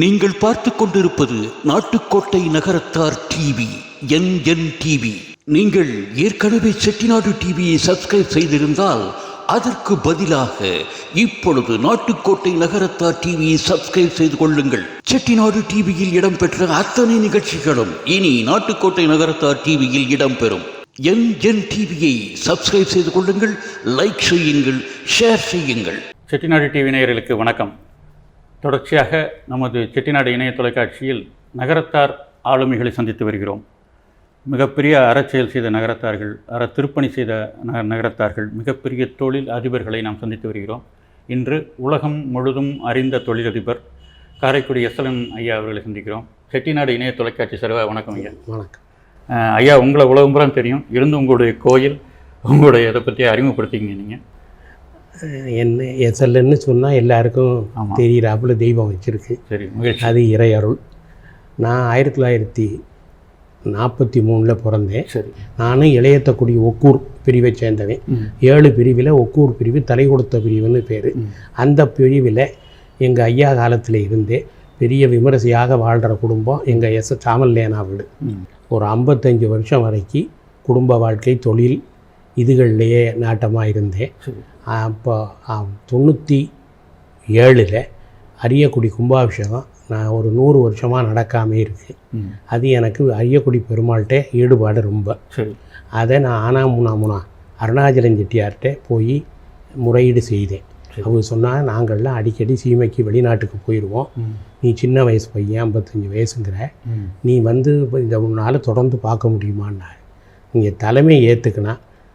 நீங்கள் பார்த்து கொண்டிருப்பது Nattukottai Nagarathar TV N N TV நீங்கள் ஏற்கனவே செட்டிநாடு டிவியை சப்ஸ்கிரைப் செய்திருந்தால் அதற்கு பதிலாக இப்பொழுது நாட்டுக்கோட்டை நகரத்தார் டிவியை சப்ஸ்கிரைப் செய்து கொள்ளுங்கள். செட்டிநாடு டிவியில் இடம்பெற்ற அத்தனை நிகழ்ச்சிகளும் இனி நாட்டுக்கோட்டை நகரத்தார் டிவியில் இடம்பெறும். என் என் டிவியை சப்ஸ்கிரைப் செய்து கொள்ளுங்கள் லைக் செய்யுங்கள் ஷேர் செய்யுங்கள். செட்டிநாடு டிவி நேயர்களுக்கு வணக்கம். தொடர்ச்சியாக நமது செட்டிநாடு இணைய தொலைக்காட்சியில் நகரத்தார் ஆளுமைகளை சந்தித்து வருகிறோம். மிகப்பெரிய அறச்செயல் செய்த நகரத்தார்கள் அற திருப்பணி செய்த ந நகரத்தார்கள் மிகப்பெரிய தொழில் அதிபர்களை நாம் சந்தித்து வருகிறோம். இன்று உலகம் முழுதும் அறிந்த தொழிலதிபர் காரைக்குடி எஸ்எல்என் ஐயா அவர்களை சந்திக்கிறோம். செட்டிநாடு இணைய தொலைக்காட்சி சார்பாக வணக்கம் ஐயா. வணக்கம். ஐயா உங்களை உலகம் பூரா தெரியும். இருந்து உங்களுடைய கோயில் உங்களுடைய இதை பற்றி அறிமுகப்படுத்திங்க நீங்கள் என்ன எஸ்எல்ன்னு சொன்னால் எல்லாருக்கும். தெரிகிறாப்புல தெய்வம் வச்சுருக்கு. அது இறையருள். நான் ஆயிரத்தி தொள்ளாயிரத்தி நாற்பத்தி மூணில் பிறந்தேன். சரி. நானும் இளையத்தக்குடி ஒக்கூர் பிரிவை சேர்ந்தவன். ஏழு பிரிவில் ஒக்கூர் பிரிவு தலை கொடுத்த பிரிவுன்னு பேர். அந்த பிரிவில் எங்கள் ஐயா காலத்தில் இருந்தே பெரிய விமரிசையாக வாழ்கிற குடும்பம் எங்கள் எஸ் சாமல்லேனா வீடு. ஒரு ஐம்பத்தஞ்சு வருஷம் வரைக்கும் குடும்ப வாழ்க்கை தொழில் இதுகள்லேயே நாட்டமாக இருந்தேன். அப்போ தொண்ணூற்றி ஏழில் அரியக்குடி கும்பாபிஷேகம் நான் ஒரு நூறு வருஷமாக நடக்காமே இருக்குது அது எனக்கு அரியக்குடி பெருமாள்கிட்ட ஈடுபாடு ரொம்ப. அதை நான் ஆனா முனா முனா அருணாச்சலம் செட்டியார்கிட்ட போய் முறையீடு செய்தேன். அவங்க சொன்னால் நாங்கள்லாம் அடிக்கடி சீமைக்கு வெளிநாட்டுக்கு போயிடுவோம் நீ சின்ன வயசு பையன் ஐம்பத்தஞ்சு வயசுங்கிற. நீ வந்து இந்த உன்னால் தொடர்ந்து பார்க்க முடியுமான்னாரு. நீங்கள் தலைமை ஏற்றுக்கினா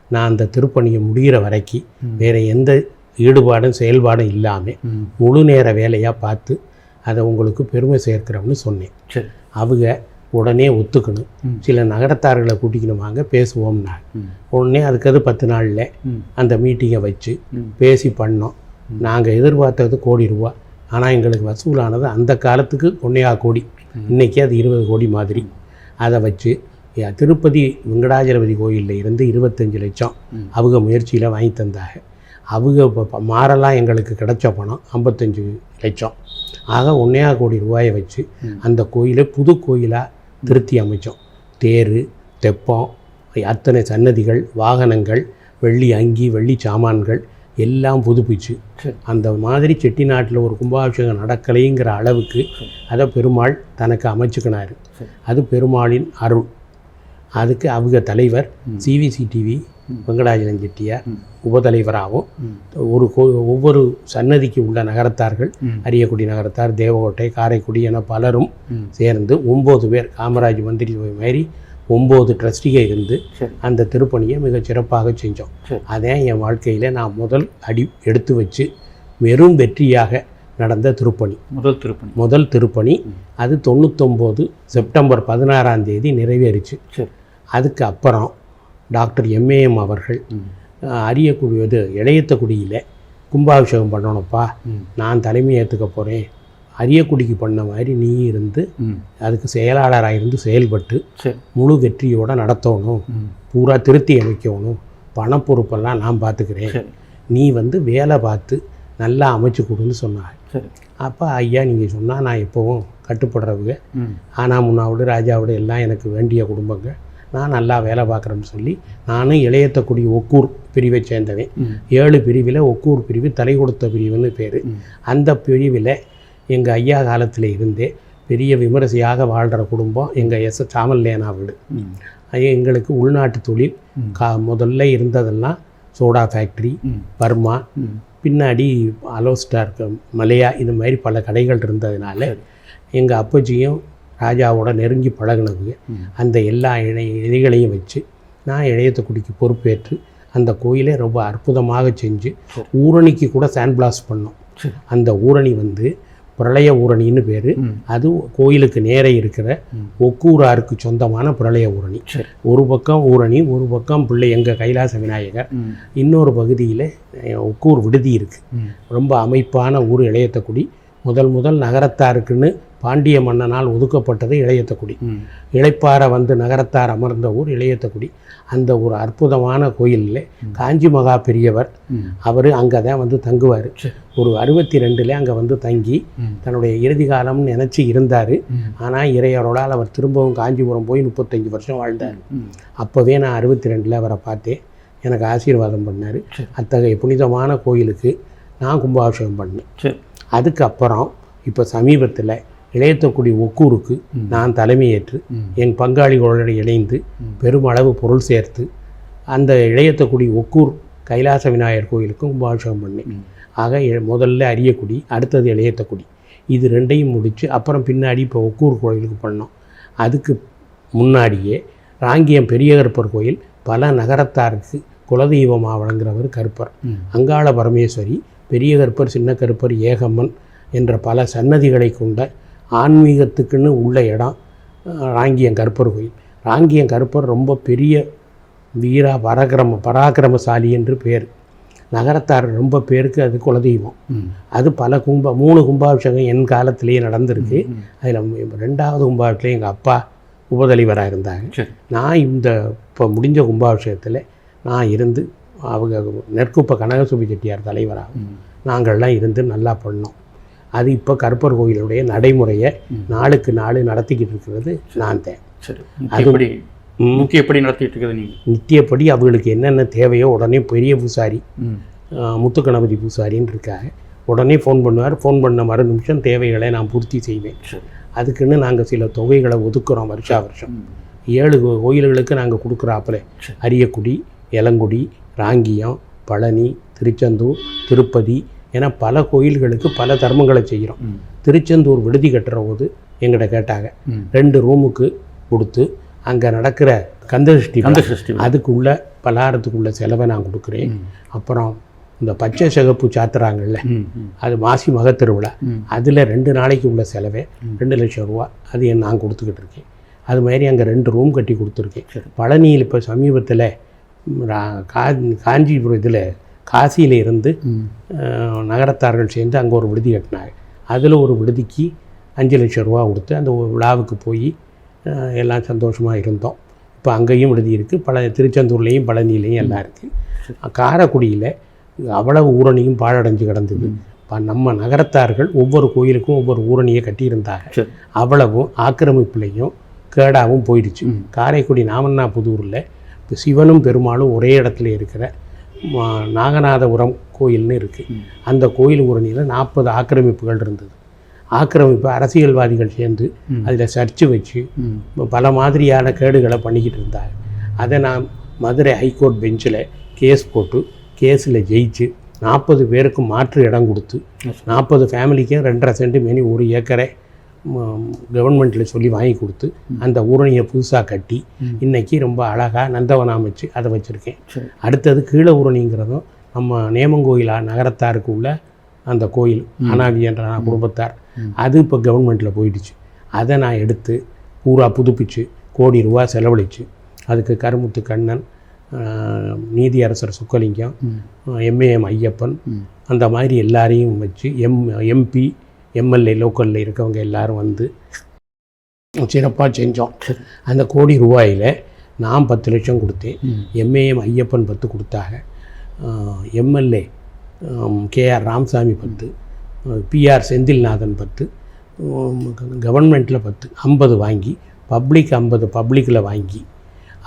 நான் அந்த திருப்பணியை முடிகிற வரைக்கும். வேறு எந்த ஈடுபாடும் செயல்பாடும் இல்லாமல் முழு நேர வேலையாக பார்த்து அதை உங்களுக்கு பெருமை சேர்க்கிறோம்னு சொன்னேன். சரி. அவங்க உடனே ஒத்துக்கணும். சில நகரத்தார்களை கூட்டிக்கணும் வாங்க பேசுவோம்னா உடனே அதுக்கு அது பத்து நாளில் அந்த மீட்டிங்கை வச்சு பேசி பண்ணோம். நாங்கள் எதிர்பார்த்தது கோடி ரூபா. ஆனால் எங்களுக்கு வசூலானது அந்த காலத்துக்கு ஒன்றையா கோடி. இன்றைக்கி அது இருபது கோடி மாதிரி. அதை வச்சு திருப்பதி வெங்கடாஜலபதி கோயிலில் இருந்து இருபத்தஞ்சு லட்சம். அவங்க முயற்சியில் வாங்கி தந்தாங்க. அவங்க இப்போ மாறலாம் எங்களுக்கு கிடைச்ச பணம் ஐம்பத்தஞ்சு லட்சம். ஆக ஒன்றையா கோடி ரூபாயை வச்சு. அந்த கோயிலை புது கோயிலாக திருத்தி அமைச்சோம். தேர் தெப்பம் அத்தனை சன்னதிகள் வாகனங்கள் வெள்ளி அங்கி வெள்ளி சாமான்கள் எல்லாம் புதுப்பிச்சு அந்த மாதிரி செட்டிநாட்டில் ஒரு கும்பாபிஷேகம் நடக்கலைங்கிற அளவுக்கு அதை பெருமாள் தனக்கு அமைச்சுக்கினாரு. அது பெருமாளின் அருள். அதுக்கு அவங்க தலைவர் ம். சிவிசி டிவி ம். வெங்கடாஜலம் செட்டியார். உபதலைவராகவும் ஒரு கோ ஒவ்வொரு சன்னதிக்கு உள்ள நகரத்தார்கள் அரியக்குடி நகரத்தார் தேவகோட்டை காரைக்குடி என பலரும் சேர்ந்து ஒம்பது பேர் காமராஜ் மந்திரி மாதிரி ஒம்பது ட்ரஸ்டிகை இருந்து அந்த திருப்பணியை மிகச் சிறப்பாக செஞ்சோம். அதான் என் வாழ்க்கையில் நான் முதல் அடி எடுத்து வச்சு வெறும் வெற்றியாக நடந்த திருப்பணி முதல் திருப்பணி முதல் திருப்பணி. அது தொண்ணூத்தொம்போது செப்டம்பர் பதினாறாம் தேதி நிறைவேறிச்சு அதுக்கு அப்புறம் டாக்டர் எம்ஏஎம் அவர்கள் இது இளையத்தக்குடியில் கும்பாபிஷேகம் பண்ணணும்ப்பா நான் தலைமை ஏற்றுக்க போகிறேன் அரியக்குடிக்கு பண்ண மாதிரி நீ இருந்து அதுக்கு செயலாளராக இருந்து செயல்பட்டு முழு வெற்றியோடு நடத்தணும். பூரா திருத்தி அமைக்கணும். பணப்பொறுப்பெல்லாம் நான் பார்த்துக்கிறேன். நீ வந்து வேலை பார்த்து நல்லா அமைச்சு கொடுன்னு சொன்னார் அப்போ ஐயா நீங்கள் சொன்னால் நான் எப்போவும் கட்டுப்படுறவங்க. ஆனால் முன்னாவோட ராஜாவோட எல்லாம் எனக்கு வேண்டிய குடும்பங்க நான் நல்லா வேலை பார்க்குறேன்னு சொல்லி நானும் இளையத்தக்குடி ஒக்கூர் பிரிவை சேர்ந்தவன். ஏழு பிரிவில் ஒக்கூர் பிரிவு தலை கொடுத்த பிரிவுன்னு பேர். அந்த பிரிவில் எங்கள் ஐயா காலத்தில் இருந்தே பெரிய விமரிசையாக வாழ்கிற குடும்பம் எங்கள் எஸ். சாமல்லேனா வீடு. எங்களுக்கு உள்நாட்டு தொழில். கா முதல்ல இருந்ததெல்லாம் சோடா ஃபேக்ட்ரி பர்மா. பின்னாடி அலோஸ்டார் மலையா இது மாதிரி பல கடைகள் இருந்ததுனால. எங்கள் அப்பச்சியும் ராஜாவோட நெருங்கி பழகுனதுங்க அந்த எல்லா இணை இணைகளையும் வச்சு நான் இளையத்தக்குடிக்கு பொறுப்பேற்று அந்த கோயிலை ரொம்ப அற்புதமாக செஞ்சு. ஊரணிக்கு கூட சாண்ட் பண்ணோம். சரி. அந்த ஊரணி வந்து பிரளய ஊரணின்னு பேர். அது கோயிலுக்கு நேரே இருக்கிற. ஒக்கூராருக்கு சொந்தமான பிரளய ஊரணி. ஒரு பக்கம் ஊரணி ஒரு பக்கம் பிள்ளை எங்கள் கைலாச விநாயகர். இன்னொரு பகுதியில் ஒக்கூர் விடுதி இருக்குது ரொம்ப அமைப்பான ஊர் இளையத்தக்குடி முதல் முதல் நகரத்தாருக்குன்னு பாண்டிய மன்னனால் ஒதுக்கப்பட்டது இளையத்தக்குடி ம். இளைப்பாற வந்து நகரத்தார் அமர்ந்த ஊர் இளையத்தக்குடி அந்த ஒரு அற்புதமான கோயிலில் காஞ்சி மகா பெரியவர் அவர் அங்கே தான் வந்து தங்குவார். ஒரு அறுபத்தி ரெண்டில் அங்கே வந்து தங்கி. தன்னுடைய இறுதி காலம்னு நினச்சி இருந்தார். ஆனால் இறையரோடால் அவர் திரும்பவும் காஞ்சிபுரம் போய் முப்பத்தஞ்சு வருஷம் வாழ்ந்தார். அப்போவே நான் அறுபத்தி ரெண்டில் அவரை பார்த்தேன். எனக்கு ஆசீர்வாதம் பண்ணார். அத்தகைய புனிதமான கோயிலுக்கு நான் கும்பாபிஷேகம் பண்ணேன். அதுக்கப்புறம் இப்போ சமீபத்தில் இளையத்தக்குடி ஒக்கூருக்கு நான் தலைமையேற்று. என் பங்காளிகளோடு இணைந்து பெருமளவு பொருள் சேர்த்து அந்த இளையத்தக்குடி ஒக்கூர் கைலாச விநாயகர் கோயிலுக்கும் கும்பாபிஷேகம் பண்ணேன். ஆக முதல்ல அரியக்குடி அடுத்தது இளையத்தக்குடி இது ரெண்டையும் முடித்து அப்புறம் பின்னாடி இப்போ ஒக்கூர் கோயிலுக்கு பண்ணோம் அதுக்கு முன்னாடியே ராங்கியம் பெரிய கருப்பர் கோயில் பல நகரத்தாருக்கு குலதெய்வமாக வழங்குறவர் கருப்பர். அங்காள பரமேஸ்வரி பெரிய கருப்பர் சின்ன கருப்பர் ஏகம்மன் என்ற பல சன்னதிகளை கொண்ட ஆன்மீகத்துக்குன்னு உள்ள இடம் ராங்கியம் கருப்பர் கோயில். ராங்கியம் கருப்பர் ரொம்ப பெரிய வீரா பராக்கிரம பராக்கிரமசாலி என்று பேர். நகரத்தார் ரொம்ப பேருக்கு அது குலதெய்வம். அது பல கும்ப மூணு கும்பாபிஷேகம் என் காலத்திலேயே நடந்திருக்கு. அதில் ரெண்டாவது கும்பாபிஷேகம் எங்கள் அப்பா உபதலைவராக இருந்தாங்க நான் இந்த இப்போ முடிஞ்ச கும்பாபிஷேகத்தில் நான் இருந்து அவங்க நெற்குப்ப கனகசுபி செட்டியார் தலைவராக ம். நாங்கள்லாம் இருந்து நல்லா பண்ணோம். அது இப்போ கருப்பர் கோயிலுடைய நடைமுறையை நாளுக்கு நாள் நடத்திக்கிட்டு இருக்கிறது நான் தான். சரி. ம். முக்கியப்படி நடத்திட்டு இருக்குது நீங்கள் நித்தியப்படி அவங்களுக்கு என்னென்ன தேவையோ உடனே பெரிய பூசாரி முத்துக்கணபதி பூசாரின்னு இருக்காங்க. உடனே ஃபோன் பண்ணுவார். ஃபோன் பண்ண மறு நிமிஷம் தேவைகளை நான் பூர்த்தி செய்வேன். அதுக்குன்னு நாங்கள் சில தொகைகளை ஒதுக்குறோம் வருஷா வருஷம். ஏழு கோயில்களுக்கு நாங்கள் கொடுக்குறாப்புல. அரியக்குடி எலங்குடி ராங்கியம் பழனி திருச்செந்தூர் திருப்பதி என பல கோயில்களுக்கு பல தர்மங்களை செய்கிறோம். திருச்செந்தூர் விடுதி கட்டுற போது எங்கிட்ட கேட்டாங்க. ரெண்டு ரூமுக்கு கொடுத்து அங்கே நடக்கிற கந்தசஷ்டி அந்த சிருஷ்டி அதுக்குள்ள பலாரத்துக்குள்ள செலவை நான் கொடுக்குறேன். அப்புறம் இந்த பச்சை சிகப்பு சாத்துறாங்கல்ல அது மாசி மகத் திருவிழா ம். அதில் ரெண்டு நாளைக்கு உள்ள செலவே ரெண்டு லட்சம் ரூபா அது என் நான் கொடுத்துக்கிட்டு இருக்கேன். அது மாதிரி அங்கே ரெண்டு ரூம் கட்டி கொடுத்துருக்கேன். பழனியில் இப்போ சமீபத்தில் கா காஞ்சிபுரம் இதில் காசியில் இருந்து ம். அஹ், நகரத்தார்கள் சேர்ந்து அங்கே ஒரு விடுதி கட்டினாங்க. அதில் ஒரு விடுதிக்கு அஞ்சு லட்சம் ரூபா கொடுத்து அந்த விழாவுக்கு போய் எல்லாம் சந்தோஷமாக இருந்தோம். இப்போ அங்கேயும் விடுதி இருக்குது பல திருச்செந்தூர்லேயும் பழனியிலையும் எல்லாம் இருக்குது காரைக்குடியில் அவ்வளவு ஊரணியும் பாழடைஞ்சு கிடந்தது. இப்போ நம்ம நகரத்தார்கள் ஒவ்வொரு கோயிலுக்கும் ஒவ்வொரு ஊரணியை கட்டியிருந்தாங்க. அவ்வளவும் ஆக்கிரமிப்புலையும் கேடாவும் போயிடுச்சு. காரைக்குடி நாமண்ணா புதூரில் இப்போ சிவனும் பெருமாளும் ஒரே இடத்துல இருக்கிற நாகநாதபுரம் கோயில்னு இருக்குது. அந்த கோயில் ஊரணியில் நாற்பது ஆக்கிரமிப்புகள் இருந்தது. ஆக்கிரமிப்பு அரசியல்வாதிகள் சேர்ந்து. அதில் சர்ச்சு வச்சு பல மாதிரியான கேடுகளை பண்ணிக்கிட்டு இருந்தாங்க. அதை நான் மதுரை ஹைகோர்ட் பெஞ்சில் கேஸ் போட்டு கேஸில் ஜெயிச்சு நாற்பது பேருக்கு மாற்று இடம் கொடுத்து நாற்பது ஃபேமிலிக்கும் ரெண்டரை சென்ட் மேனி ஒரு ஏக்கரை கவர்மெண்ட்டில் சொல்லி வாங்கி கொடுத்து அந்த ஊரணியை புதுசாக கட்டி இன்னைக்கு ரொம்ப அழகாக நந்தவனம் அமைச்சு அதை வச்சுருக்கேன். சரி. அடுத்தது கீழ ஊரணிங்கிறதும் நம்ம நேமங்கோயில் நகரத்தாருக்கு உள்ள அந்த கோயில் அனாவி என்ற குடும்பத்தார். அது இப்போ கவர்மெண்ட்டில் போயிடுச்சு. அதை நான் எடுத்து பூரா புதுப்பிச்சு கோடி ரூபா செலவழித்து அதுக்கு கருமுத்து கண்ணன் நீதியரசர் சுக்கலிங்கம் எம்ஏஎம் ஐயப்பன் அந்த மாதிரி எல்லாரையும் வச்சு எம் எம்பி எம்எல்ஏ லோக்கலில் இருக்கவங்க எல்லாரும் வந்து சிறப்பாக செஞ்சோம். அந்த கோடி ரூபாயில் நான் பத்து லட்சம் கொடுத்தேன். எம்ஏஎம் ஐயப்பன் பத்து கொடுத்தாங்க. எம்எல்ஏ கேஆர் ராமசாமி பத்து பிஆர் செந்தில்நாதன் பத்து கவர்மெண்ட்டில் பத்து ஐம்பது வாங்கி பப்ளிக் ஐம்பது பப்ளிக்கில் வாங்கி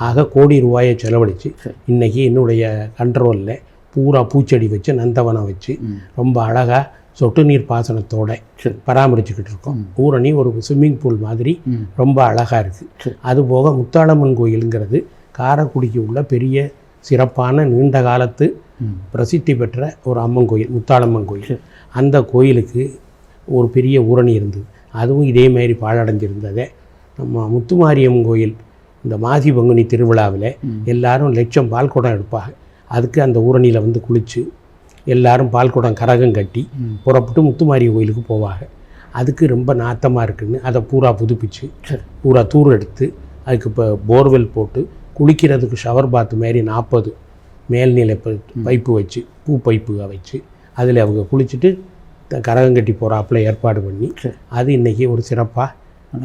ஆக கோடி ரூபாயை செலவழித்து. இன்றைக்கி என்னுடைய கண்ட்ரோலில் பூரா பூச்செடி வச்சு நந்தவனம் வச்சு ரொம்ப அழகாக சொட்டு நீர் பாசனத்தோட பராமரிச்சுக்கிட்டு இருக்கோம். ஊரணி ஒரு ஸ்விம்மிங் பூல் மாதிரி ரொம்ப அழகாக இருக்குது. அதுபோக முத்தாளம்மன் கோயிலுங்கிறது காரைக்குடிக்கு உள்ள பெரிய சிறப்பான நீண்ட காலத்து பிரசித்தி பெற்ற ஒரு அம்மன் கோயில் முத்தாளம்மன் கோயில். அந்த கோயிலுக்கு ஒரு பெரிய ஊரணி இருந்தது. அதுவும் இதே மாதிரி பாழடைஞ்சிருந்ததை. நம்ம முத்துமாரியம்மன் கோயில் இந்த மாசி பங்குனி திருவிழாவில். எல்லாரும் லட்சம் பால் குடம் எடுப்பாங்க. அதுக்கு அந்த ஊரணியில் வந்து குளித்து எல்லாரும் பால் குடம் கரகம் கட்டி. புறப்பட்டு முத்துமாரி கோயிலுக்கு போவாங்க. அதுக்கு ரொம்ப நாத்தமாக இருக்குன்னு அதை பூரா புதுப்பிச்சு பூரா தூர் எடுத்து அதுக்கு இப்போ போர்வெல் போட்டு குளிக்கிறதுக்கு ஷவர் பாத் மாதிரி நாற்பது மேல்நிலை பைப்பு வச்சு பூ பைப்பு வச்சு அதில் அவங்க குளிச்சுட்டு கரகம் கட்டி போகிறாப்புல ஏற்பாடு பண்ணி. அது இன்றைக்கி ஒரு சிறப்பாக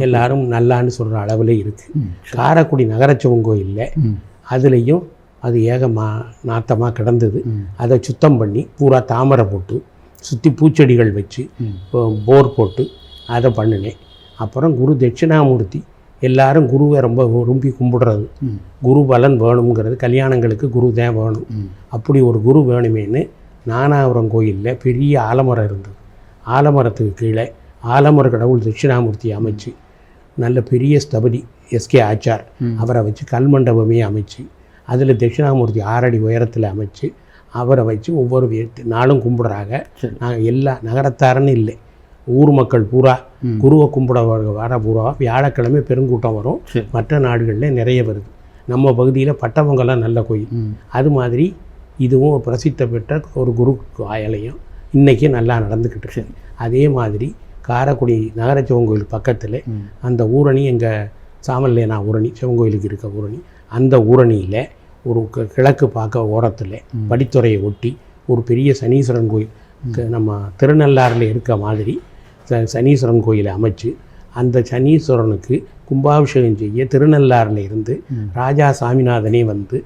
எல்லாரும் நல்லான்னு சொல்கிற அளவில் இருக்குது காரைக்குடி நகரச்சிவன் கோயிலில் ம். அதுலேயும் அது ஏகமா நாத்தமாக கிடந்தது. அதை சுத்தம் பண்ணி பூரா தாமரை போட்டு சுற்றி பூச்செடிகள் வச்சு போர் போட்டு அதை பண்ணினேன். அப்புறம் குரு தட்சிணாமூர்த்தி எல்லாரும் குருவை ரொம்ப விரும்பி கும்பிடுறது. குரு பலன் வேணுங்கிறது கல்யாணங்களுக்கு குரு தான் வேணும். அப்படி ஒரு குரு வேணுமேன்னு நானாபுரம் கோயிலில் பெரிய ஆலமரம் இருந்தது. ஆலமரத்துக்கு கீழே ஆலமர கடவுள் தட்சிணாமூர்த்தி அமைச்சு நல்ல பெரிய ஸ்தபதி எஸ்கே ஆச்சார். அவரை வச்சு கல்மண்டபமே அமைச்சு அதில் தட்சிணாமூர்த்தி ஆறடி உயரத்தில் அமைச்சு அவரை வச்சு ஒவ்வொரு நாளும் கும்பிடுறாங்க. நாங்கள் எல்லா நகரத்தாரன்னு இல்லை. ஊர் மக்கள் பூரா. குருவை கும்பிட வர வர பூரா வியாழக்கிழமை பெருங்கூட்டம் வரும். மற்ற நாடுகளில் நிறைய வருது. நம்ம பகுதியில் பட்டமங்கலம் நல்ல கோயில். அது மாதிரி இதுவும் பிரசித்த பெற்ற ஒரு குரு ஆலயம் இன்றைக்கி நல்லா நடந்துக்கிட்டு இருக்கு. அதே மாதிரி காரைக்குடி நகர சிவன் கோயில் பக்கத்தில் அந்த ஊரணி எங்கள் சாமல்லேனா ஊரணி சிவன் கோயிலுக்கு இருக்க ஊரணி அந்த ஊரணியில் ஒரு கிழக்கு பார்க்க ஓரத்தில் படித்துறையை ஒட்டி ஒரு பெரிய சனீஸ்வரன் கோயில் நம்ம திருநள்ளாறில் இருக்க மாதிரி ச சனீஸ்வரன் கோயிலை அமைச்சு அந்த சனீஸ்வரனுக்கு கும்பாபிஷேகம் செய்ய திருநள்ளாறில் இருந்து. ராஜா சாமிநாதனே வந்து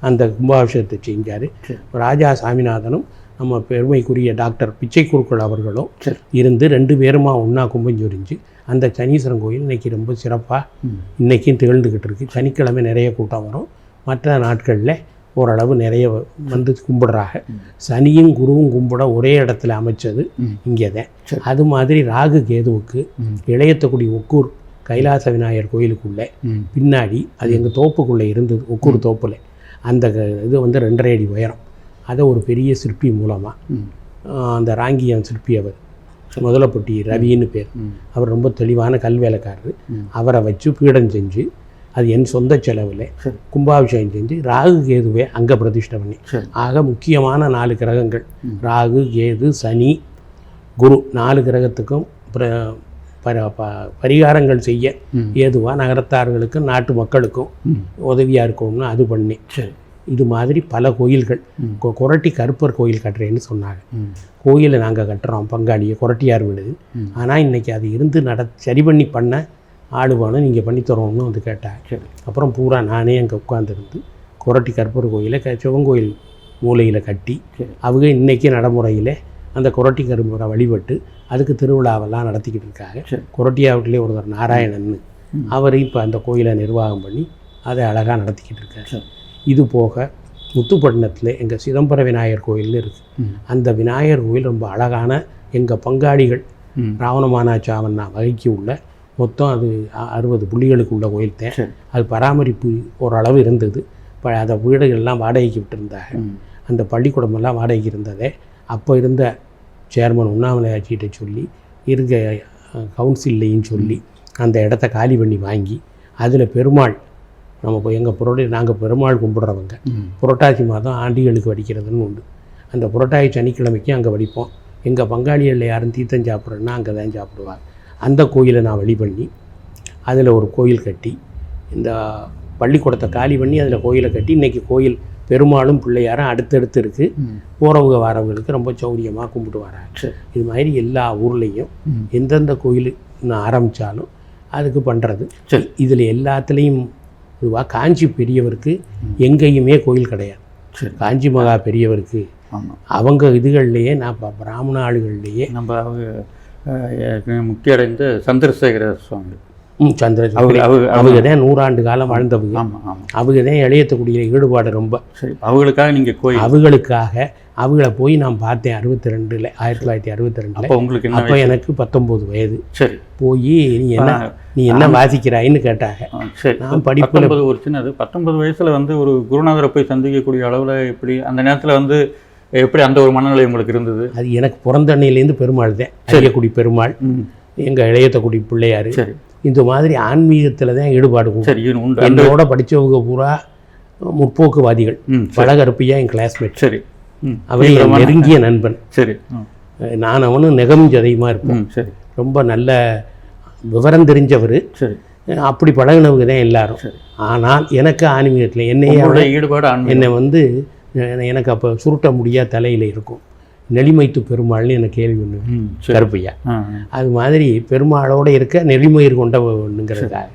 அந்த கும்பாபிஷேகத்தை செஞ்சார் சரி. ராஜா சாமிநாதனும் நம்ம பெருமைக்குரிய டாக்டர் பிச்சை குருக்கள் அவர்களும். இருந்து ரெண்டு பேருமா ஒன்றா கும்பம் சொரிஞ்சு அந்த சனீஸ்வரன் கோயில் இன்னைக்கு ரொம்ப சிறப்பாக இன்றைக்கும் திகழ்ந்துக்கிட்டு இருக்கு. சனிக்கிழமை நிறைய கூட்டம் வரும். மற்ற நாட்களில் ஓரளவு நிறைய வந்து கும்பிடுறாங்க. சனியும் குருவும் கும்பிட ஒரே இடத்துல அமைச்சது. இங்கே தான். அது மாதிரி ராகு கேதுவுக்கு இளையத்தக்குடி ஒக்கூர் கைலாச விநாயகர் கோயிலுக்குள்ளே பின்னாடி அது எங்கள் தோப்புக்குள்ளே இருந்தது ஒக்கூர் தோப்பில். அந்த இது வந்து ரெண்டரை அடி உயரம். அதை ஒரு பெரிய சிற்பி மூலமாக அந்த ராங்கியம் சிற்பி அவர் முதலப்பட்டி ரவின்னு பேர். அவர் ரொம்ப தெளிவான கல்வேலைக்காரர். அவரை வச்சு பீடம் செஞ்சு அது என் சொந்த செலவில். கும்பாபிஷேகம் செஞ்சு ராகு கேதுவை அங்கே பிரதிஷ்டை பண்ணி. ஆக முக்கியமான நாலு கிரகங்கள். ராகு கேது சனி குரு நாலு கிரகத்துக்கும் பரிகாரங்கள் செய்ய ஏதுவாக நகரத்தார்களுக்கும் நாட்டு மக்களுக்கும் உதவியாக இருக்கும்னு அது பண்ணேன் சரி. இது மாதிரி பல கோயில்கள். கொரட்டி கருப்பர் கோயில் கட்டுறேன்னு சொன்னாங்க. கோயிலை நாங்கள் கட்டுறோம் பங்காளியை கொரட்டியார் வீடு ம். ஆனால் இன்றைக்கி அது இருந்து நட சரி பண்ணி பண்ண ஆளு வேணும் நீங்கள் பண்ணித்தரோம்னு வந்து கேட்டாங்க. அப்புறம் பூரா நானே அங்கே உட்காந்துருந்து கொரட்டி கருப்பர் கோயிலை க சிவங்கோயில் மூலையில் கட்டி. அவங்க இன்றைக்கி நடைமுறையில் அந்த கொரட்டி கருப்பரை வழிபட்டு அதுக்கு திருவிழாவெல்லாம் நடத்திக்கிட்டு இருக்காங்க. சரி. கொரட்டியா வீட்டிலே ஒருத்தர் நாராயணன்னு. ம். அவர் இப்போ அந்த கோயிலை நிர்வாகம் பண்ணி அதை அழகாக நடத்திக்கிட்டு இருக்காரு. இது போக முத்துப்பட்டினத்தில் எங்கள் சிதம்பர விநாயகர் கோயில்னு இருக்குது அந்த விநாயகர் கோயில் ரொம்ப அழகான எங்கள் பங்காளிகள் ம். ராவணமானாச்சாவண்ணா வகைக்கு உள்ள மொத்தம் அது அறுபது புள்ளிகளுக்கு உள்ள கோயில் தான். அது பராமரிப்பு ஓரளவு இருந்தது. இப்போ அதை வீடுகள்லாம் வாடகைக்கு விட்டுருந்தாங்க. அந்த பள்ளிக்கூடமெல்லாம் வாடகைக்கு இருந்ததே. அப்போ இருந்த சேர்மன் உண்ணாமலை ஆட்சிகிட்ட சொல்லி இருக்க கவுன்சில்லையும் சொல்லி அந்த இடத்த காலி பண்ணி வாங்கி அதில் பெருமாள் நம்ம இப்போ எங்கள் புரோட நாங்கள் பெருமாள் கும்பிடுறவங்க புரட்டாசி மாதம் ஆண்டிகளுக்கு வடிக்கிறதுன்னு உண்டு. அந்த புரட்டாசி சனிக்கிழமைக்கு அங்கே வடிப்போம். எங்கள் பங்காளிகளில் யாரும் தீர்த்தம் சாப்பிட்றேன்னா அங்கே தான் சாப்பிடுவாங்க. அந்த கோயிலை நான் வழி பண்ணி அதில் ஒரு கோயில் கட்டி இந்த பள்ளிக்கூடத்தை காலி பண்ணி அதில் கோயிலை கட்டி இன்றைக்கி கோயில் பெருமாளும் பிள்ளையாரும் அடுத்தடுத்து இருக்குது போகிறவங்க வரவங்களுக்கு ரொம்ப சௌரியமாக கும்பிட்டு வராங்க. இது மாதிரி எல்லா ஊர்லேயும் எந்தெந்த கோயில் நான் ஆரம்பித்தாலும் அதுக்கு பண்ணுறது சரி. இதில் எல்லாத்துலேயும் இதுவாக காஞ்சி பெரியவருக்கு எங்கேயுமே கோயில் கிடையாது. சரி. காஞ்சி மகா பெரியவருக்கு அவங்க இதுகள்லையே நான் ப- பிராமண ஆளுகள்லையே நம்ம அவங்க ஏற்கனவே முக்தியடைந்த சந்திரசேகர சுவாமி. ம், சந்திர அவங்க அவங்க தான் நூறாண்டு காலம் வாழ்ந்தவங்க. அவங்க தான் இளையத்தக்கூடிய ஈடுபாடு ரொம்ப. சரி அவங்களுக்காக நீங்கள் கோயில். அவங்களுக்காக அவங்கள போய் நான் பார்த்தேன் அறுபத்தி ரெண்டில் ஆயிரத்தி தொள்ளாயிரத்தி அறுபத்தி ரெண்டில் அப்போ உங்களுக்கு அப்போ எனக்கு பத்தொம்போது வயது. சரி. போய் நீ என்ன நீ என்ன வாசிக்கிறாயின்னு கேட்டாங்க. சரி. நான் படிப்பில் ஒரு சின்னது பத்தொன்பது வயசுல வந்து ஒரு குருநாதரை போய் சந்திக்கக்கூடிய அளவுல எப்படி அந்த நேரத்துல வந்து எப்படி அந்த ஒரு மனநிலை உங்களுக்கு இருந்தது? அது எனக்கு பிறந்த அன்னையிலேருந்து பெருமாள் தான். அரியக்குடி பெருமாள். எங்கள் இளையத்தக்குடி பிள்ளையார். சரி. இந்த மாதிரி ஆன்மீகத்தில் தான் ஈடுபாடு. சரி என்னோட படித்தவங்க பூரா முற்போக்குவாதிகள். பழகருப்பையா என் கிளாஸ்மேட் சரி. அவன் என் நெருங்கிய நண்பன். சரி. நான் அவனும் நெகம் ஜதையுமா இருப்போம். சரி. ரொம்ப நல்ல விவரம் தெரிஞ்சவர். சரி. அப்படி பழகினவங்க தான் எல்லாரும். ஆனால் எனக்கு ஆன்மீகத்தில் என்னையே ஈடுபாடு என்னை வந்து எனக்கு அப்போ சுருட்ட முடியா தலையில் இருக்கும். நெளிமைத்து பெருமாள்னு எனக்கு கேள்வி ஒன்று கருப்பையா? அது மாதிரி பெருமாளோடு இருக்க நெறிமயிர் கொண்டவனுங்கிறதுக்காக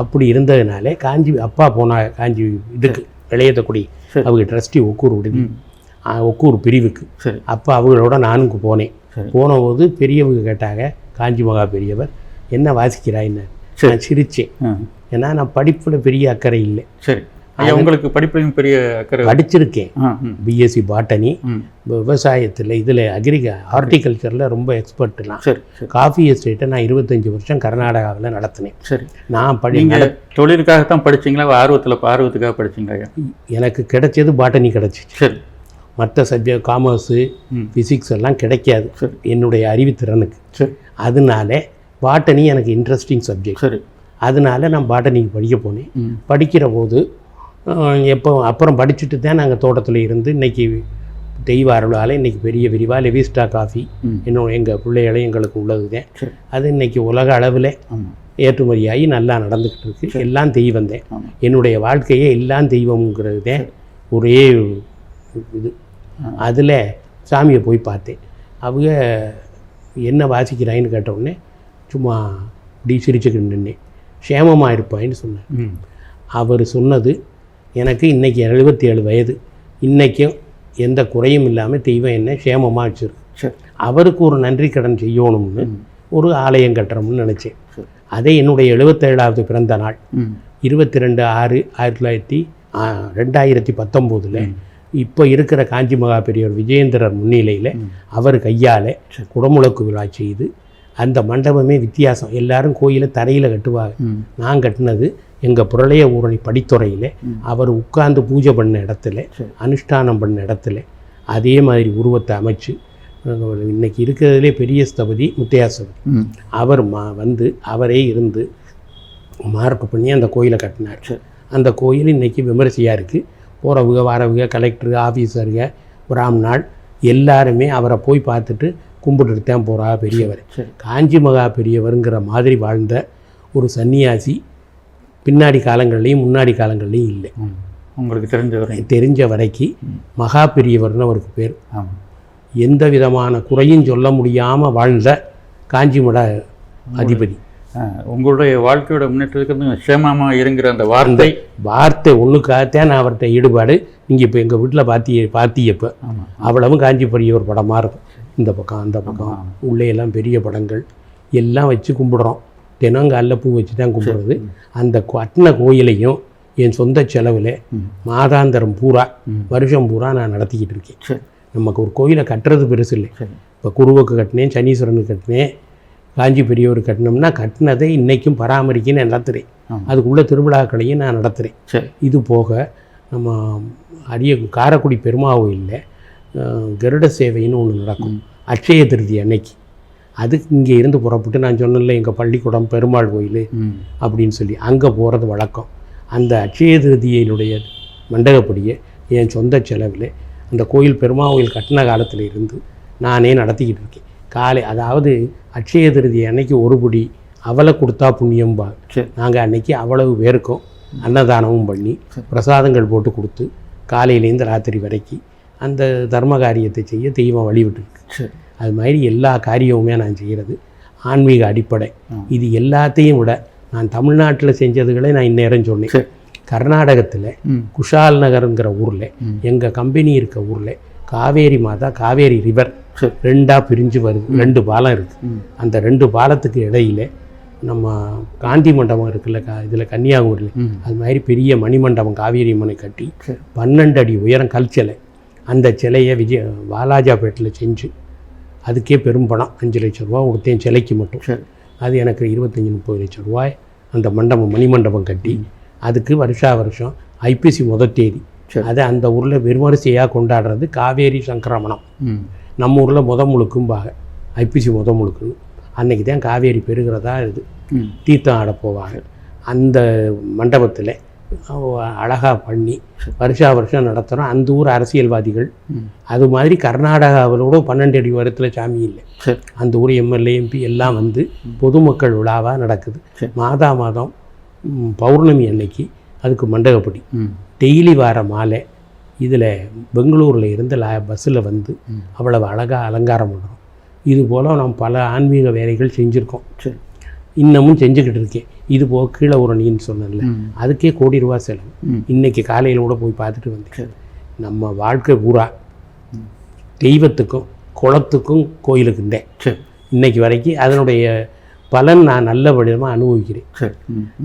அப்படி இருந்ததுனாலே காஞ்சி அப்பா போனா காஞ்சி இதுக்கு இளையத்தக்குடி. அவங்க ட்ரஸ்டி ஒக்கூர் விடுதி. ஒக்கூர் பிரிவுக்கு. சரி. அப்போ அவங்களோட நானும் போனேன். போனபோது பெரியவங்க கேட்டாங்க காஞ்சி மகா பெரியவர் என்ன வாசிக்கிறாய்ன்னு. நான் சிரித்தேன் ஏன்னா நான் படிப்பில் பெரிய அக்கறை இல்லை. சரி. ஐயா உங்களுக்கு படிப்புலையும் பெரிய அக்கறை படிச்சிருக்கேன். பிஎஸ்சி பாட்டனி விவசாயத்தில் இதில் அக்ரிக ஹார்டிகல்ச்சரில் ரொம்ப எக்ஸ்பர்ட்லாம் சரி காஃபி எஸ்டேட்டை நான் இருபத்தஞ்சி வருஷம் கர்நாடகாவில் நடத்தினேன். சரி. நான் படி தொழிலுக்காகத்தான் படிச்சீங்களா? ஆர்வத்துல ஆர்வத்துக்காக படிச்சீங்களா எனக்கு கிடைச்சது பாட்டனி கிடச்சிச்சு. சரி. மற்ற சப்ஜெக்ட் காமர்ஸு. ஃபிசிக்ஸ் எல்லாம் கிடைக்காது. என்னுடைய அறிவுத்திறனுக்கு சரி. அதனால பாட்டனி எனக்கு இன்ட்ரெஸ்டிங் சப்ஜெக்ட் சரி. அதனால நான் பாட்டனிக்கு படிக்க போனேன். படிக்கிற போது எப்போ அப்புறம் படிச்சுட்டு தான் நாங்கள் தோட்டத்தில் இருந்து இன்னைக்கு தெய்வ அருளால் இன்னைக்கு பெரிய விரிவாக லெவிஸ்டா காஃபி இன்னும் எங்கள் பிள்ளைகளும் எங்களுக்கு உள்ளது தான் அது இன்னைக்கு உலக அளவில் ஏற்றுமதியாகி நல்லா நடந்துக்கிட்டு இருக்கு. எல்லாம் தெய்வம் தான் என்னுடைய வாழ்க்கையே எல்லாம் தெய்வம்ங்கிறது தான் ஒரே இது. அதில் சாமியை போய் பார்த்தேன். அவங்க என்ன வாசிக்கிறாயின்னு கேட்டவுடனே சும்மா இப்படி சிரிச்சுக்கிட்டு நின்னேன். சேமமாக இருப்பாயின்னு சொன்னேன் அவர் சொன்னது எனக்கு இன்றைக்கி எழுபத்தி ஏழு வயது. இன்றைக்கும் எந்த குறையும் இல்லாமல் தெய்வம் என்ன சேமமாக வச்சுருக்கு. சரி. அவருக்கு ஒரு நன்றி கடன் செய்யணும்னு ஒரு ஆலயம் கட்டுறோம்னு நினச்சேன். அதே என்னுடைய எழுபத்தேழாவது பிறந்த நாள் இருபத்தி ரெண்டு ஆறு ஆயிரத்தி தொள்ளாயிரத்தி ரெண்டாயிரத்தி பத்தொம்போதில் இப்போ இருக்கிற காஞ்சி மகா பெரியவர் விஜயேந்திரர் முன்னிலையில் அவர் கையால் குடமுழக்கு விழா செய்து அந்த மண்டபமே வித்தியாசம். எல்லாரும் கோயிலை தரையில் கட்டுவாங்க. நான் கட்டினது எங்கள் புரளைய ஊரணி படித்துறையில். அவர் உட்கார்ந்து பூஜை பண்ண இடத்துல. அனுஷ்டானம் பண்ண இடத்துல அதே மாதிரி உருவத்தை அமைச்சு இன்னைக்கு இருக்கிறதுலே பெரிய ஸ்தபதி முத்தையாசபதி அவர் மா வந்து அவரே இருந்து மார்க் பண்ணி அந்த கோயிலை கட்டினார். அந்த கோயில் இன்னைக்கு விமரிசையாக இருக்குது போகிறவங்க வரவங்க கலெக்டர் ஆஃபீஸருங்க பிராமணாள் எல்லாருமே அவரை போய் பார்த்துட்டு கும்பிட்டுட்டு தான் போகிறா பெரியவர். காஞ்சி மகா பெரியவருங்கிற மாதிரி வாழ்ந்த ஒரு சன்னியாசி பின்னாடி காலங்கள்லேயும் முன்னாடி காலங்கள்லேயும் இல்லை. உங்களுக்கு தெரிஞ்ச வரை. தெரிஞ்ச வரைக்கும் மகா பெரியவர்னு அவருக்கு பேர். எந்த விதமான குறையும் சொல்ல முடியாமல் வாழ்ந்த காஞ்சி மட அதிபதி. உங்களுடைய வாழ்க்கையோட முன்னேற்றத்துக்கு சேமமா இருங்கிற அந்த வார்த்தை. வார்த்தை ஒன்றுக்காகத்தான் நான் அவர்கிட்ட ஈடுபாடு. நீங்கள் இப்போ எங்கள் வீட்டில் பார்த்தி பார்த்தியப்போ அவ்வளவும் காஞ்சி பெரியவர் படமாக இருக்கும். இந்த பக்கம் அந்த பக்கம் ஆமா. உள்ளே எல்லாம் பெரிய படங்கள். எல்லாம் வச்சு கும்பிடுறோம். தினம் காலைல பூ வச்சு தான் கும்பிடுறது. அந்த கட்டின கோயிலையும் என் சொந்த செலவில். மாதாந்தரம் பூரா. வருஷம் பூரா நான் நடத்திக்கிட்டு இருக்கேன். நமக்கு ஒரு கோயிலை கட்டுறது பெருசு இல்லை. இப்போ குருவுக்கு கட்டினேன் சனீஸ்வரனுக்கு கட்டினேன். காஞ்சி பெரியவர் கட்டினோம்னா கட்டினதை இன்றைக்கும் பராமரிக்க நான் நடத்துகிறேன். அதுக்குள்ள திருவிழாக்களையும் நான் நடத்துகிறேன் சரி. இது போக நம்ம அரிய காரைக்குடி பெருமா கோயிலில் கருட சேவைன்னு ஒன்று நடக்கும். அட்சய திருதி அன்னைக்கு. அதுக்கு இங்கே இருந்து புறப்பட்டு நான் சொன்னேன்ல எங்கள் பள்ளிக்கூடம் பெருமாள் கோயில் அப்படின்னு சொல்லி அங்கே போகிறது வழக்கம். அந்த அட்சய திருதியினுடைய மண்டகப்படியை என் சொந்த செலவில் அந்த கோயில் பெருமா கோயில் கட்டின காலத்தில் இருந்து நானே நடத்திக்கிட்டு இருக்கேன். காலை அதாவது அட்சய திருதி அன்னைக்கு ஒரு புடி அவலை கொடுத்தா புண்ணியம்பா நாங்கள் அன்னைக்கு அவ்வளவு பேருக்கும் அன்னதானமும் பண்ணி பிரசாதங்கள் போட்டு கொடுத்து காலையிலேருந்து ராத்திரி வரைக்கும் அந்த தர்ம காரியத்தை செய்ய தெய்வம் வழிவிட்டுருக்கு. அது மாதிரி எல்லா காரியமுமே நான் செய்கிறது ஆன்மீக அடிப்படை. இது எல்லாத்தையும் விட நான் தமிழ்நாட்டில் செஞ்சதுகளே நான் இந்நேரம் சொன்னேன். கர்நாடகத்தில் குஷால் நகருங்கிற ஊரில். எங்கள் கம்பெனி இருக்க ஊரில் காவேரி மாதா காவேரி ரிவர் ரெண்டாக பிரிஞ்சு வருது. ரெண்டு பாலம் இருக்குது அந்த ரெண்டு பாலத்துக்கு இடையில நம்ம காந்தி மண்டபம் இருக்குல்ல கா இதில் கன்னியாகுமரியில். அது மாதிரி பெரிய மணிமண்டபம் காவேரி மனை கட்டி பன்னெண்டு அடி உயரம் கல் சிலை. அந்த சிலையை விஜய வாலாஜாபேட்டில் செஞ்சு அதுக்கே பெரும் பணம் அஞ்சு லட்ச ரூபா கொடுத்தேன் சிலைக்கு மட்டும். சரி. அது எனக்கு இருபத்தஞ்சி முப்பது லட்ச ரூபாய். அந்த மண்டபம் மணிமண்டபம் கட்டி அதுக்கு வருஷா வருஷம் ஐப்பசி முதல் தேதி. அதை அந்த ஊரில் விமரிசையாக கொண்டாடுறது காவேரி சங்கிரமணம். நம்ம ஊரில் முத முழுக்கும்பாக ஐப்பசி முத முழுக்குன்னு. அன்னைக்கு தான் காவேரி பெருகிறதா இது. தீர்த்தம் ஆட போவாங்க. அந்த மண்டபத்தில் அழகாக பண்ணி வருஷா வருஷம் நடத்துகிறோம் அந்த ஊர் அரசியல்வாதிகள். அது மாதிரி கர்நாடகாவிலோட பன்னெண்டு அடி உயரத்தில் சாமி இல்லை. அந்த ஊர் எம்எல்ஏ எம்பி எல்லாம் வந்து பொதுமக்கள் விழாவாக நடக்குது. மாதா மாதம் பௌர்ணமி அன்னைக்கு அதுக்கு மண்டகப்படி. டெய்லி வார மாலை இதில் பெங்களூரில் இருந்து ல பஸ்ஸில் வந்து அவ்வளவு அழகாக அலங்காரம் பண்ணுறோம் இது போல் நாம் பல ஆன்மீக வேலைகள் செஞ்சுருக்கோம். சரி. இன்னமும் செஞ்சுக்கிட்டு இருக்கேன். இது போக கீழே ஒரு நீன்னு சொன்னேன்ல அதுக்கே கோடி ரூபா செலவு. ம். இன்னைக்கு காலையில் கூட போய் பார்த்துட்டு வந்தேன். நம்ம வாழ்க்கை பூரா தெய்வத்துக்கும் குளத்துக்கும் கோயிலுக்கும் தான் இன்னைக்கு வரைக்கும் அதனுடைய பலன் நான் நல்ல விதமாக அனுபவிக்கிறேன்.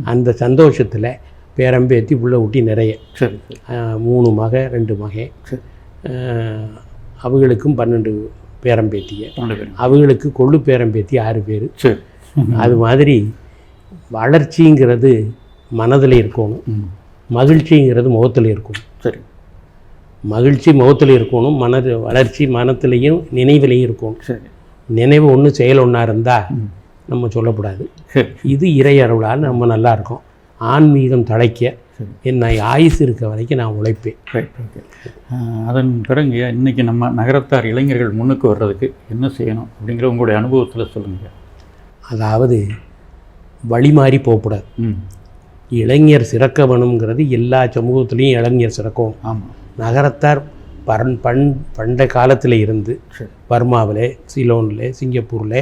அந்த சந்தோஷத்தில் பேரம்பேத்தி புள்ள ஊட்டி நிறைய. சரி. மூணு மக ரெண்டு மகன் அவங்களுக்கும் பன்னெண்டு பேரம்பேத்திங்க பன்னெண்டு பேரும் அவங்களுக்கு கொள்ளு பேரம்பேத்தி ஆறு பேர். சரி. அது மாதிரி வளர்ச்சிங்கிறது மனதில் இருக்கணும். மகிழ்ச்சிங்கிறது முகத்தில் இருக்கணும். சரி. மகிழ்ச்சி முகத்தில் இருக்கணும். மனது வளர்ச்சி மனத்திலையும் நினைவிலையும் இருக்கணும். சரி. நினைவு ஒன்று செயல் ஒன்றா இருந்தால் நம்ம சொல்லக்கூடாது. இது இறை அருளால் நம்ம நல்லா இருக்கோம். ஆன்மீகம் தழைக்க என் ஆயுசு இருக்க வரைக்கும் நான் உழைப்பேன். ரைட் ஓகே அதன் பிறகு இன்னைக்கு நம்ம நகரத்தார் இளைஞர்கள் முன்னுக்கு வர்றதுக்கு என்ன செய்யணும் அப்படிங்கிற உங்களுடைய அனுபவத்தில் சொல்லுங்க. அதாவது வழி மாறி போகக்கூடாது. ம். இளைஞர் சிறக்க வேணுங்கிறது எல்லா சமூகத்துலேயும் இளைஞர் சிறக்கும். ஆமாம் நகரத்தார் பரன் பண் பண்ட காலத்தில் இருந்து பர்மாவில் சிலோனில் சிங்கப்பூரில்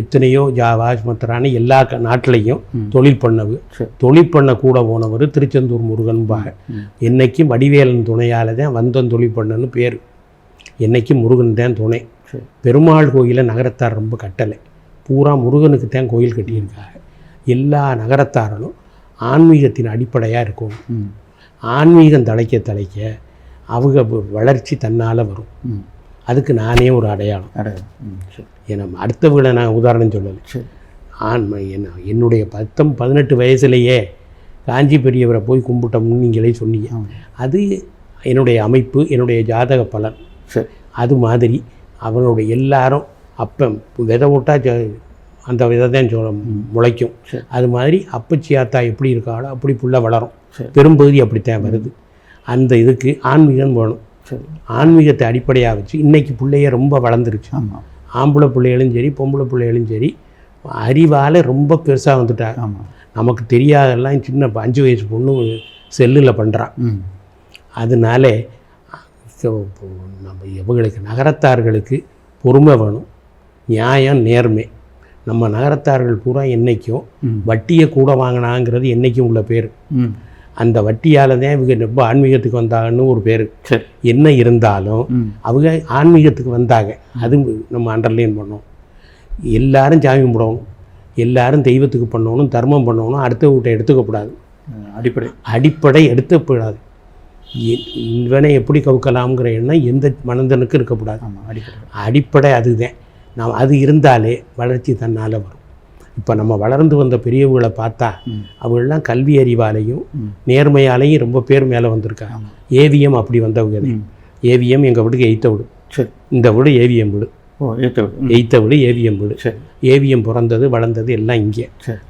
எத்தனையோ ஜாவா சுமத்ரான்னு எல்லா நாட்டிலையும் தொழில் பண்ணவு. தொழில் பண்ண கூட போனவர் திருச்செந்தூர் முருகன்பாக. ம். என்னைக்கும் வடிவேலன் துணையால் தான் வந்தன் தொழில் பண்ணன்னு பேர். என்னைக்கும் முருகன் தான் துணை. பெருமாள் கோயிலை நகரத்தார் ரொம்ப கட்டலை. பூரா முருகனுக்கு தான் கோயில் கட்டியிருக்காங்க. எல்லா நகரத்தாரனும் ஆன்மீகத்தின் அடிப்படையாக இருக்கும் ஆன்மீகம் தலைக்க தலைக்க அவங்க வளர்ச்சி தன்னால் வரும். அதுக்கு நானே ஒரு அடையாளம். ஏன்னா அடுத்தவங்களை நான் உதாரணம் சொல்லலை. ஆன்ம என்ன என்னுடைய பத்தம் பதினெட்டு வயசுலேயே காஞ்சி பெரியவரை போய் கும்பிட்டோம்னு நீங்களே சொன்னீங்க. அது என்னுடைய அமைப்பு என்னுடைய ஜாதக பலன். அது மாதிரி அவனுடைய எல்லாரும் அப்போ விதை விட்டா ஜ- அந்த விதை தான் சொல்ல முளைக்கும். அது மாதிரி அப்பச்சி ஆத்தா எப்படி இருக்காளோ அப்படி புள்ள வளரும். பெரும்பகுதி அப்படித்தான் வருது. அந்த இதுக்கு ஆன்மீகம் வேணும். சரி. ஆன்மீகத்தை அடிப்படையாக வச்சு இன்னைக்கு பிள்ளைய ரொம்ப வளர்ந்துருச்சு. ஆமாம் ஆம்பளை பிள்ளைகளும் சரி பொம்பளை பிள்ளைகளும் சரி அறிவால் ரொம்ப பெருசாக வந்துட்டாங்க. ஆமாம் நமக்கு தெரியாதெல்லாம் சின்ன அஞ்சு வயசு பொண்ணு செல்லில் பண்ணுறான் அதனால நம்ம இவங்களுக்கு நகரத்தார்களுக்கு பொறுமை வேணும். நியாயம் நேர்மை. நம்ம நகரத்தார்கள் பூரா என்றைக்கும். வட்டியை கூட வாங்கினாங்கிறது என்றைக்கும் உள்ள பேர். அந்த வட்டியால் தான் இவங்க ரொம்ப ஆன்மீகத்துக்கு வந்தாங்கன்னு ஒரு பேர். என்ன இருந்தாலும் அவங்க ஆன்மீகத்துக்கு வந்தாங்க. அது நம்ம அண்டர்லைன் பண்ணோம் எல்லாரும் சாமி கும்பிடணும் எல்லாரும் தெய்வத்துக்கு பண்ணணும் தர்மம் பண்ணணும் அடுத்த வீட்டை எடுத்துக்கக்கூடாது. அடிப்படை. அடிப்படை எடுத்துக்கூடாது. இவனை எப்படி கவுக்கலாம்ங்கிற எண்ணம் எந்த மனதனுக்கும் இருக்கக்கூடாது. அடிப்படை அதுதான். நாம் அது இருந்தாலே வளர்ச்சி தன்னால் வரும். இப்போ நம்ம வளர்ந்து வந்த பெரியவங்களை பார்த்தா அவங்களாம் கல்வி அறிவாலையும். நேர்மையாலையும் ரொம்ப பேர் மேலே வந்திருக்காங்க. ஏவிஎம் அப்படி வந்தவங்க ஏவிஎம் எங்கள் வீட்டுக்கு எய்த்த விடு. சரி. இந்த வீடு ஏவிஎம் வீடு. எய்த்த வீடு. ஏவிஎம் வீடு. சரி. ஏவிஎம் பிறந்தது வளர்ந்தது எல்லாம் இங்கே.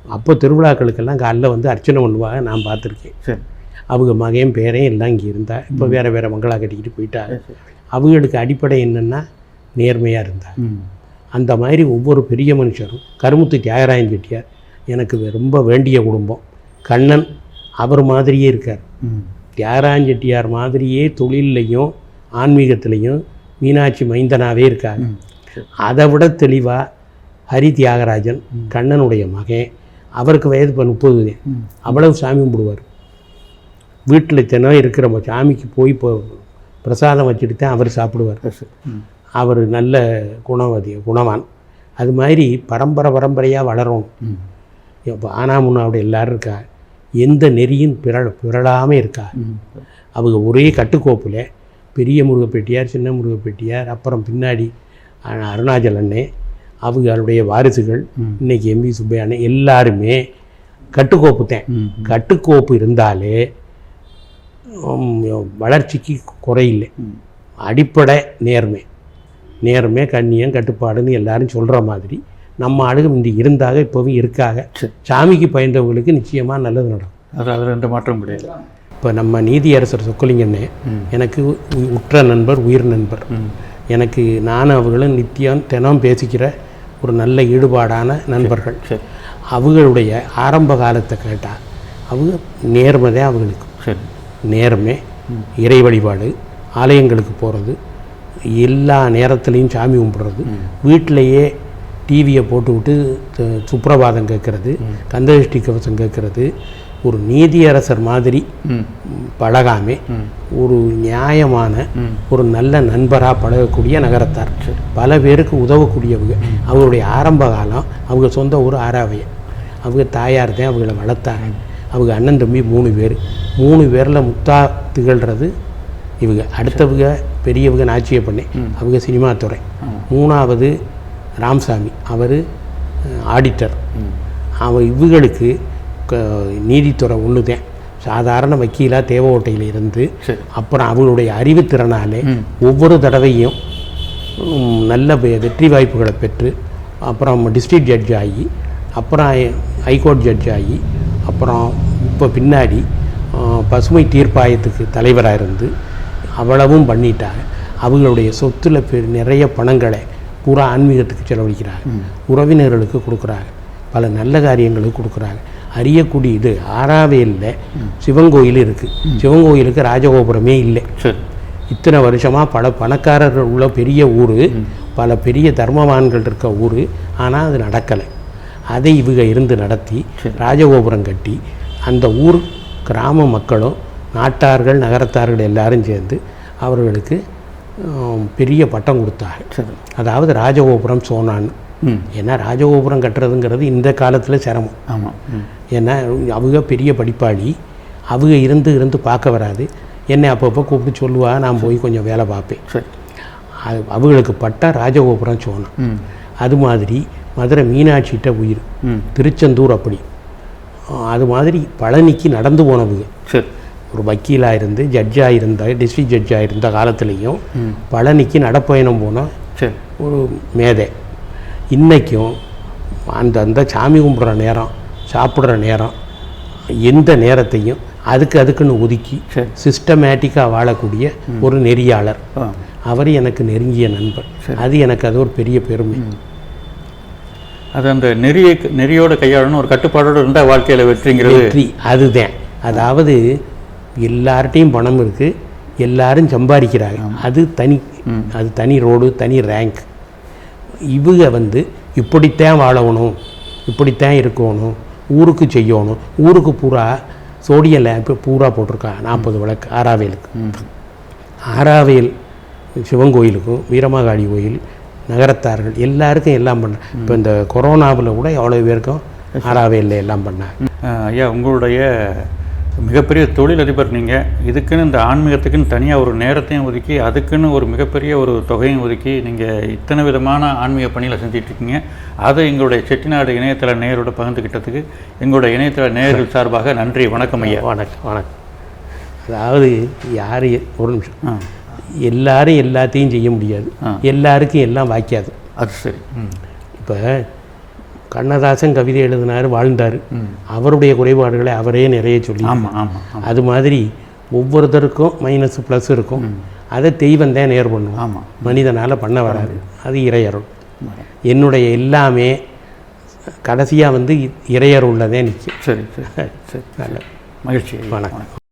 அப்போ திருவிழாக்களுக்கெல்லாம் காலைல வந்து அர்ச்சனை பண்ணுவாங்க நான் பார்த்துருக்கேன். சரி. அவங்க மகன் பேரன் எல்லாம் இங்கே இருந்தா இப்போ வேறு வேறு மங்களா கட்டிக்கிட்டு சரி அவங்களுக்கு அடிப்படை என்னென்னா நேர்மையாக இருந்தாங்க. ம். அந்த மாதிரி ஒவ்வொரு பெரிய மனுஷரும் கருமுத்து தியாகராயன் செட்டியார் எனக்கு ரொம்ப வேண்டிய குடும்பம். கண்ணன் அவர் மாதிரியே இருக்கார். தியாகராயன் செட்டியார் மாதிரியே தொழில்லையும் ஆன்மீகத்திலையும் மீனாட்சி மைந்தனாவே இருக்காங்க ம். சரி. அதை விட தெளிவாக ஹரி தியாகராஜன் கண்ணனுடைய மகன். அவருக்கு வயது இப்போ முப்பது. அவ்வளவு சாமி கும்பிடுவார். வீட்டில் தினம் இருக்கிற சாமிக்கு போய் இப்போ பிரசாதம் வச்சுட்டு தான் அவர் சாப்பிடுவார். அவர் நல்ல குணவதி குணவான். அது மாதிரி பரம்பரை பரம்பரையாக வளரும். இப்போ ஆனாமுன்னாவோட எல்லாரும் இருக்கா? எந்த நெறியும் பிறழ பிறழாமல் இருக்கா? அவங்க ஒரே கட்டுக்கோப்பில் பெரிய முருகப்பெட்டியார் சின்ன முருகப்பெட்டியார் அப்புறம் பின்னாடி அருணாச்சல் அண்ணே அவங்களுடைய வாரிசுகள். இன்னைக்கு எம்பி சுப்பையானே எல்லாருமே கட்டுக்கோப்பு தான். கட்டுக்கோப்பு இருந்தாலே வளர்ச்சிக்கு குறையில்லை. அடிப்படை நேர்மை. நேர்மை கண்ணியம் கட்டுப்பாடுன்னு எல்லாரும் சொல்கிற மாதிரி நம்ம ஆளுங்க முந்தி இருந்தாக இப்போவும் இருக்காங்க சரி. சாமிக்கு பயந்தவங்களுக்கு நிச்சயமாக நல்லது நடக்கும். அது அதில் எந்த மாற்றம் கிடையாது. இப்போ நம்ம நீதியரசர் சொக்கலிங்கண்ணே எனக்கு உற்ற நண்பர் உயிர் நண்பர். எனக்கு நானும் அவர்களும் நித்தியம் தினம் பேசிக்கிற ஒரு நல்ல ஈடுபாடான நண்பர்கள். சரி. அவங்களுடைய ஆரம்ப காலத்தை கேட்டால் அவங்க நேர்மை தான் அவங்களுக்கு நேர்மை இறை வழிபாடு ஆலயங்களுக்கு போகிறது எல்லா நேரத்துலையும் சாமி கும்பிட்றது. வீட்டிலையே டிவியை போட்டுவிட்டு த- சுப்ரபாதம் கேட்குறது கந்தசஷ்டி கவசம் கேட்குறது. ஒரு நீதியரசர் மாதிரி பழகாமே ஒரு நியாயமான ஒரு நல்ல நண்பராக பழகக்கூடிய நகரத்தார். பல பேருக்கு உதவக்கூடியவங்க. அவங்களுடைய ஆரம்ப காலம் அவங்க சொந்த ஊர் ஆறாவைய. அவங்க தாயார் தான் அவங்கள வளர்த்தாங்க. அவங்க அண்ணன் தம்பி மூணு பேர். மூணு பேரில் முத்தா திகழ்கிறது இவங்க அடுத்தவங்க பெரியவங்க நாச்சிய பண்ணை அவங்க சினிமா துறை. மூணாவது ராமசாமி. அவர் ஆடிட்டர். அவ இவங்களுக்கு நீதித்துறை ஒன்று தான் சாதாரண வக்கீலாக தேவகோட்டையில் இருந்து அப்புறம் அவங்களுடைய அறிவுத்திறனாலே ஒவ்வொரு தடவையும் நல்ல வெற்றி வாய்ப்புகளை பெற்று அப்புறம் டிஸ்ட்ரிக்ட் ஜட்ஜ் ஆகி அப்புறம் ஹைகோர்ட் ஜட்ஜ் ஆகி அப்புறம் இப்போ பின்னாடி பசுமை தீர்ப்பாயத்துக்கு தலைவராக இருந்து அவ்வளவும் பண்ணிட்டாங்க. அவங்களுடைய சொத்துல நிறைய பணங்களை பூரா ஆன்மீகத்துக்கு செலவழிக்கிறாங்க. உறவினர்களுக்கு கொடுக்குறாங்க. பல நல்ல காரியங்களுக்கு கொடுக்குறாங்க. அறியக்கூடிய இது ஆறாவேலில் சிவன் கோயில் இருக்குது சிவன் கோயிலுக்கு ராஜகோபுரமே இல்லை. இத்தனை வருஷமாக பல பணக்காரர்கள் உள்ள பெரிய ஊர். பல பெரிய தர்மவான்கள் இருக்க ஊர். ஆனால் அது நடக்கலை. அதை இவங்க இருந்து நடத்தி ராஜகோபுரம் கட்டி அந்த ஊர் கிராம மக்களும் நாட்டார்கள் நகரத்தார்கள் எல்லாரும் சேர்ந்து அவர்களுக்கு பெரிய பட்டம் கொடுத்தாங்க அதாவது ராஜகோபுரம் சோனான்னு ஏன்னா ராஜகோபுரம் கட்டுறதுங்கிறது இந்த காலத்தில் சிரமம். ஆமாம் ஏன்னா அவங்க பெரிய படிப்பாளி. அவங்க இருந்து இருந்து பார்க்க வராது. என்னை அப்பப்போ கூப்பிட்டு சொல்லுவா நான் போய் கொஞ்சம் வேலை பார்ப்பேன். சரி. அது அவங்களுக்கு பட்டா ராஜகோபுரம் சோனம் அது மாதிரி மதுரை மீனாட்சிகிட்ட உயிர். திருச்செந்தூர் அப்படி. அது மாதிரி பழனிக்கு நடந்து போனவங்க. சரி. ஒரு வக்கீலாக இருந்து ஜட்ஜாக இருந்த டிஸ்ட்ரிக்ட் ஜட்ஜாக இருந்த காலத்துலேயும் பழனிக்கு நடப்பயணம் போன சரி. ஒரு மேதை. இன்றைக்கும் அந்த அந்த சாமி கும்பிட்ற நேரம் சாப்பிட்ற நேரம் எந்த நேரத்தையும் அதுக்கு அதுக்குன்னு ஒதுக்கி. சிஸ்டமேட்டிக்காக வாழக்கூடிய ஒரு நெறியாளர். அவர் எனக்கு நெருங்கிய நண்பர். அது எனக்கு அது ஒரு பெரிய பெருமை. அது அந்த நெறியை நெறியோட கையாளணும் ஒரு கட்டுப்பாடோடு இருந்தால் வாழ்க்கையில் வெற்றிங்கிறது வெற்றி. அதுதான். அதாவது எல்லார்ட்டையும் பணம் இருக்குது எல்லாரும் சம்பாதிக்கிறாங்க. அது தனி அது தனி ரோடு தனி ரேங்க் இவங்க வந்து இப்படித்தான் வாழணும் இப்படித்தான் இருக்கணும் ஊருக்கு செய்யணும். ஊருக்கு பூரா சோடியம் லேம்பு பூரா போட்டிருக்கா நாற்பது விளக்கு ஆறாவேலுக்கு. ஆறாவேல் சிவன் கோயிலுக்கும் வீரமாகாளி கோயில் நகரத்தார்கள் எல்லாருக்கும் எல்லாம் பண்ண இப்போ இந்த கொரோனாவில் கூட எவ்வளோ பேருக்கும் ஆறாவேலில் எல்லாம் பண்ணாங்க. ஐயா உங்களுடைய மிகப்பெரிய தொழிலதிபர் நீங்கள் இதுக்குன்னு இந்த ஆன்மீகத்துக்குன்னு தனியாக ஒரு நேரத்தையும் ஒதுக்கி அதுக்குன்னு ஒரு மிகப்பெரிய ஒரு தொகையும் ஒதுக்கி நீங்கள் இத்தனை விதமான ஆன்மீக பணியில் செஞ்சிட்ருக்கீங்க. அதை எங்களுடைய செட்டிநாடு இணையதள நேயரோட பகிர்ந்துக்கிட்டதுக்கு எங்களுடைய இணையதள நேயர்கள் சார்பாக நன்றி வணக்கம் ஐயா. வணக்கம் வணக்கம். அதாவது யார் ஒரு நிமிஷம். ஆ. எல்லாரும் எல்லாத்தையும் செய்ய முடியாது. ஆ. எல்லாருக்கும் எல்லாம் வாய்க்காது. அது சரி. இப்போ கண்ணதாசன் கவிதை எழுதினார் வாழ்ந்தார். அவருடைய குறைபாடுகளை அவரே நிறைய சொல்லி அது மாதிரி ஒவ்வொருத்தருக்கும் மைனஸ் ப்ளஸ் இருக்கும். அதை தெய்வம் தான் நேர் பண்ணுவோம் மனிதனால் பண்ண வராது. அது இறையருள். என்னுடைய எல்லாமே கடைசியாக வந்து இறையருள் உள்ளதே நிற்கும் சரி சரி சரி நல்ல மகிழ்ச்சி. வணக்கம்.